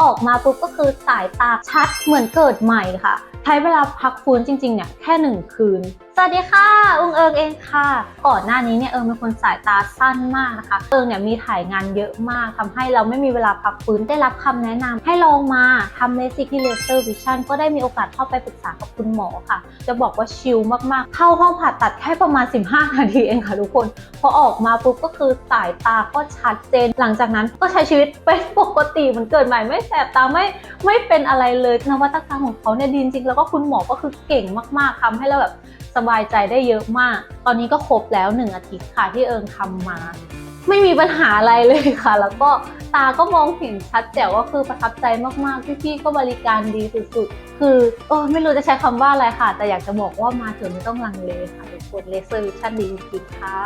ออกมาปุ๊บก็คือสายตาชัดเหมือนเกิดใหม่ค่ะ ใช้เวลาพักฟื้นจริงๆเนี่ยแค่หนึ่งคืนสวัสดีค่ะ อุงเอิงเองค่ะ ก่อนหน้านี้เนี่ยเอิงเป็นคนสายตาสั้นมากนะคะ เอิงเนี่ยมีถ่ายงานเยอะมากทำให้เราไม่มีเวลาพักฟื้นได้รับคำแนะนำให้ลองมาทำเลสิกที่เลเซอร์วิชั่นก็ได้มีโอกาสเข้าไปปรึกษากับคุณหมอค่ะ จะบอกว่าชิลมากๆ เข้าห้องผ่าตัดแค่ประมาณ 15 นาทีเองค่ะทุกคน พอออกมาปุ๊บก็คือสายตาก็ชัดเจน หลังจากนั้นก็ใช้ชีวิตเป็นปกติเหมันเกิดใหม่ไม่แสบตาไม่ไม่เป็นอะไรเลยนวัตกรรมของเขาเนี่ยดีจริงแล้วก็คุณหมอก็คือเก่งมาก ๆทำให้เราแบบ สบายใจได้เยอะมาก ตอนนี้ก็ครบแล้ว 1 อาทิตย์ค่ะที่เอิงทำมา ไม่มีปัญหาอะไรเลยค่ะ แล้วก็ตาก็มองเห็นชัดแจ๋วก็คือประทับใจมากๆพี่ๆก็บริการดีสุดๆ คือเออไม่รู้จะใช้คำว่าอะไรค่ะ แต่อยากจะบอกว่ามาถึงไม่ต้องลังเลค่ะทุกคนเลเซอร์วิชั่นดีจริงๆค่ะ